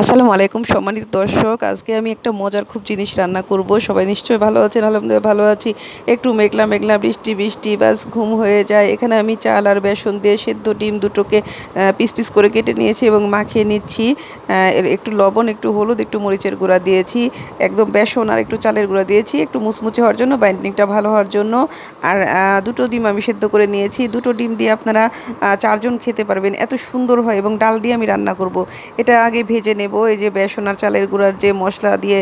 আসসালামু আলাইকুম সম্মানিত দর্শক। আজকে আমি একটা মজার খুব জিনিস রান্না করব। সবাই নিশ্চয়ই ভালো আছেন? আলহামদুলিল্লাহ ভালো আছি। একটু মেঘলা মেঘলা বৃষ্টি বৃষ্টি, বাস ঘুম হয়ে যায়। এখানে আমি চাল আর বেসন দিয়ে সেদ্ধ ডিম দুটোকে পিস পিস করে কেটে নিয়েছি এবং মাখিয়ে নিচ্ছি। একটু লবণ, একটু হলুদ, একটু মরিচের গুঁড়া দিয়েছি। একদম বেসন আর একটু চালের গুঁড়া দিয়েছি। একটু মুচমুচে হওয়ার জন্য, বাইন্ডিংটা ভালো হওয়ার জন্য। আর দুটো ডিম আমি সেদ্ধ করে নিয়েছি। দুটো ডিম দিয়ে আপনারা চারজন খেতে পারবেন। এত সুন্দর হয় এবং ডাল দিয়ে আমি রান্না করব। এটা আগে ভেজে নেব। এই যে বেসন আর চালের গুঁড়ার যে মশলা দিয়ে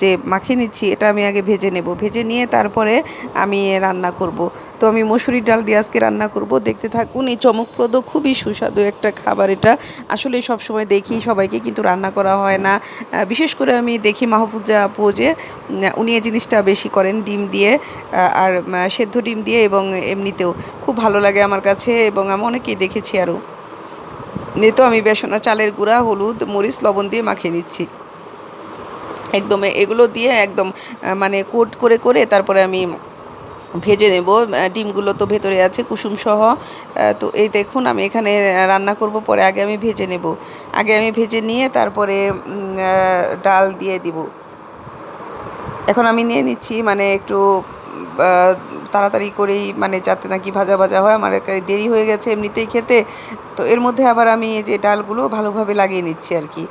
যে মাখিয়ে নিচ্ছি, এটা আমি আগে ভেজে নেব। ভেজে নিয়ে তারপরে আমি রান্না করব। তো আমি মসুরির ডাল দিয়ে আজকে রান্না করব। দেখতে থাকুন, এই চমকপ্রদ, খুবই সুস্বাদু একটা খাবার এটা। আসলে সব সময় দেখি, সবাইকে কিন্তু রান্না করা হয় না। বিশেষ করে আমি দেখি মাহফুজা আপু যে উনি এই জিনিসটা বেশি করেন, ডিম দিয়ে আর সেদ্ধ ডিম দিয়ে এবং এমনিতেও। খুব ভালো লাগে আমার কাছে এবং আমি অনেকেই দেখেছি আরও। নিয়ে তো আমি বেসনা চালের গুঁড়া, হলুদ, মরিচ, লবণ দিয়ে মাখিয়ে নিচ্ছি। একদম, এগুলো দিয়ে একদম মানে কোট করে করে তারপরে আমি ভেজে নেব। ডিমগুলো তো ভেতরে আছে, কুসুম সহ। তো এই দেখুন, আমি এখানে রান্না করব, পরে আগে আমি ভেজে নেব। আগে আমি ভেজে নিয়ে তারপরে ডাল দিয়ে দিব। এখন আমি নিয়ে নিচ্ছি মানে একটু তাড়াতাড়ি করেই মানে যাতে নাকি ভাজা ভাজা হয়, আমার একটা দেরি হয়ে গেছে এমনিতেই খেতে। তো এর মধ্যে আবার আমি এই যে ডালগুলো ভালোভাবে লাগিয়ে নিচ্ছি আর কি।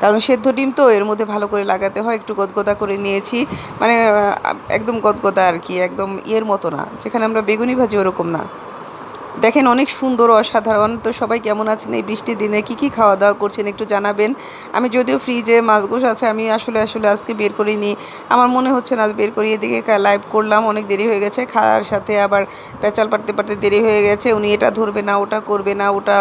কারণ সেদ্ধ ডিম তো এর মধ্যে ভালো করে লাগাতে হয়, একটু গদগদা করে নিয়েছি। মানে একদম গদগদা আর কি, একদম ইয়ের মতো না। যেখানে আমরা বেগুনি ভাজি ওরকম না। দেখেন অনেক সুন্দর, অসাধারণ। তো সবাই কেমন আছেন? এই বৃষ্টির দিনে কি কি খাওয়া দাওয়া করছেন একটু জানাবেন। আমি যদিও ফ্রিজে মাছগোশ আছে, আমি আসলে আসলে আজকে বের করিনি। আমার মনে হচ্ছে না, বের করি। এদিকে লাইভ করলাম, অনেক দেরি হয়ে গেছে। খাওয়ার সাথে আবার পেঁচাল পারতে পারতে দেরি হয়ে গেছে। উনি এটা ধরবে না, ওটা করবে না, ওটা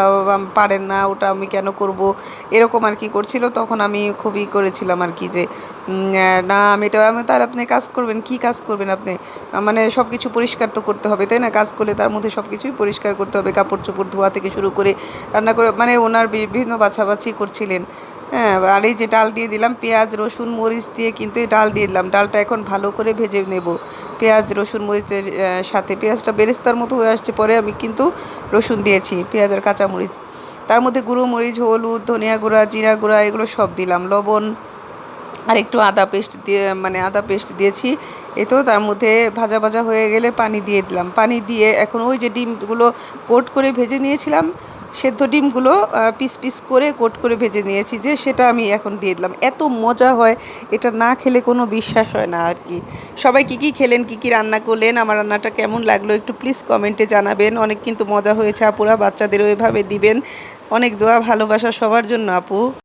পারেন না, ওটা আমি কেন করব? এরকম আর কি করছিল। তখন আমি খুবই করেছিলাম আর কি যে না, আমি এটা আমি তাহলে আপনি কাজ করবেন, কি কাজ করবেন আপনি? মানে সব কিছু পরিষ্কার তো করতে হবে, তাই না? কাজ করলে তার মধ্যে সব কিছুই পরিষ্কার করতে হবে, কাপড় চোপড় ধোয়া থেকে শুরু করে রান্না করে মানে ওনার বিভিন্ন বাছাবাছি করছিলেন। হ্যাঁ আর এই যে ডাল দিয়ে দিলাম, পেঁয়াজ, রসুন, মরিচ দিয়ে কিন্তু এই ডাল দিয়ে দিলাম। ডালটা এখন ভালো করে ভেজে নেব। পেঁয়াজ, রসুন মরিচের সাথে পেঁয়াজটা বেরেস্তার মতো হয়ে আসছে, পরে আমি কিন্তু রসুন দিয়েছি, পেঁয়াজ আর কাঁচা মরিচ তার মধ্যে গুঁড়ো মরিচ, হলুদ, ধনিয়া গুঁড়া, জিরা গুঁড়া, এগুলো সব দিলাম, লবণ আর একটু আদা পেস্ট দিয়ে মানে আদা পেস্ট দিয়েছি। এ তো তার মধ্যে ভাজা ভাজা হয়ে গেলে পানি দিয়ে দিলাম। পানি দিয়ে এখন ওই যে ডিমগুলো কোট করে ভেজে নিয়েছিলাম, সেদ্ধ ডিমগুলো পিস পিস করে কোট করে ভেজে নিয়েছি যে সেটা আমি এখন দিয়ে দিলাম। এত মজা হয়, এটা না খেলে কোনো বিশ্বাস হয় না আর কি। সবাই কী কী খেলেন, কী কী রান্না করলেন, আমার রান্নাটা কেমন লাগল একটু প্লিজ কমেন্টে জানাবেন। অনেক কিন্তু মজা হয়েছে, আপুরা বাচ্চাদেরও এভাবে দিবেন। অনেক দোয়া, ভালোবাসা সবার জন্য, আপু।